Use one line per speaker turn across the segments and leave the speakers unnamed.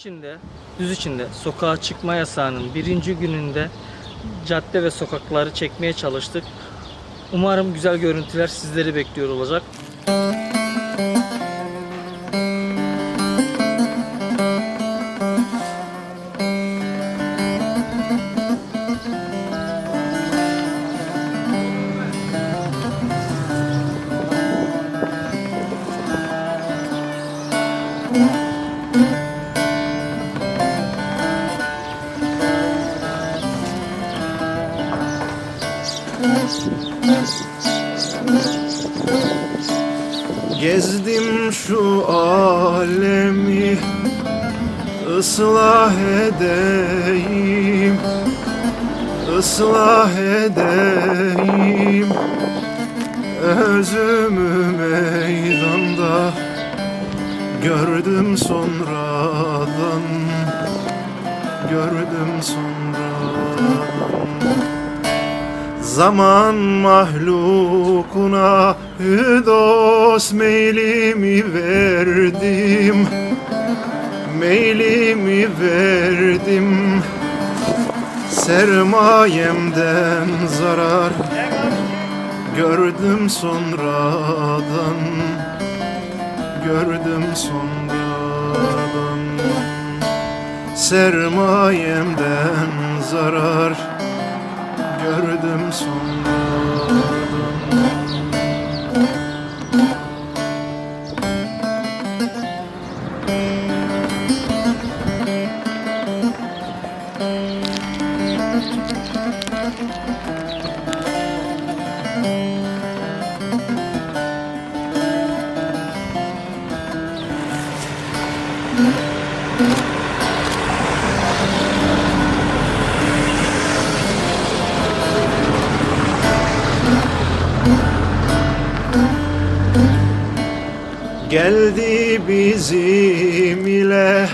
içinde, düz içinde sokağa çıkma yasağının birinci gününde cadde ve sokakları çekmeye çalıştık. Umarım güzel görüntüler sizleri bekliyor olacak.
Gezdim şu alemi ıslah edeyim ıslah edeyim. Özümü meydanda gördüm sonradan gördüm sonradan Zaman mahlukuna hüdos meylimi verdim. Meylimi verdim. Sermayemden zarar Gördüm sonradan. Gördüm sonradan. Sermayemden zarar gördüm sonradan Geldi bizim ile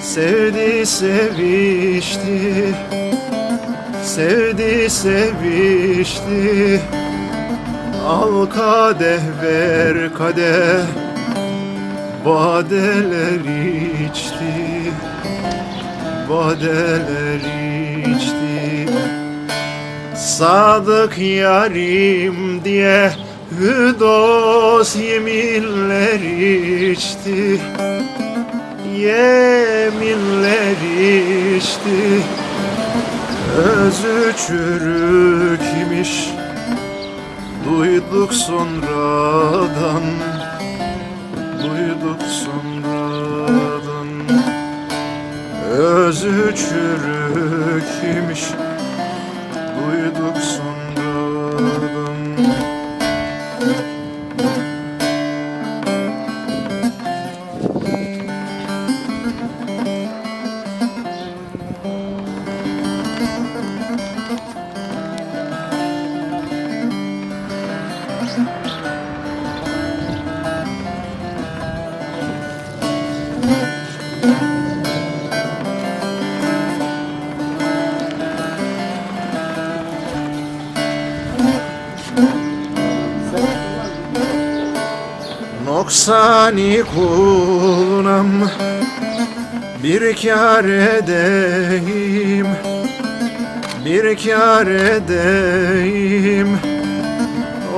Sevdi sevişti Sevdi sevişti. Al kadeh ver kadeh Badeler içti Badeler içti. Sadık yarim diye Hüdos yeminler içti. Yeminler içti. Özü çürük imiş Duyduk sonradan. Duyduk sonradan. Özü çürük imiş Duyduk sonradan Noksani kulunam Bir kar edeyim Bir kar edeyim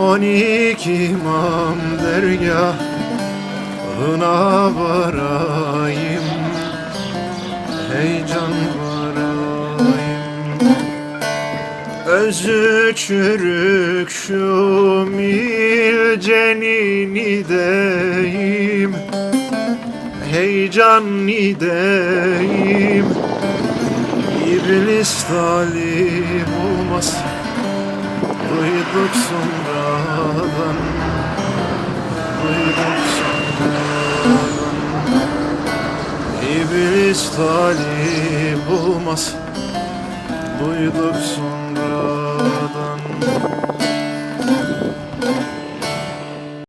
On iki imam dergahına varayım. Heyecan varayım Özü çürük şu mil cenini deyim Heyecan ideyim. İblis talip olmaz Duyduk sonradan. Duyduk sonradan. İblis talip olmaz Duyduk sonradan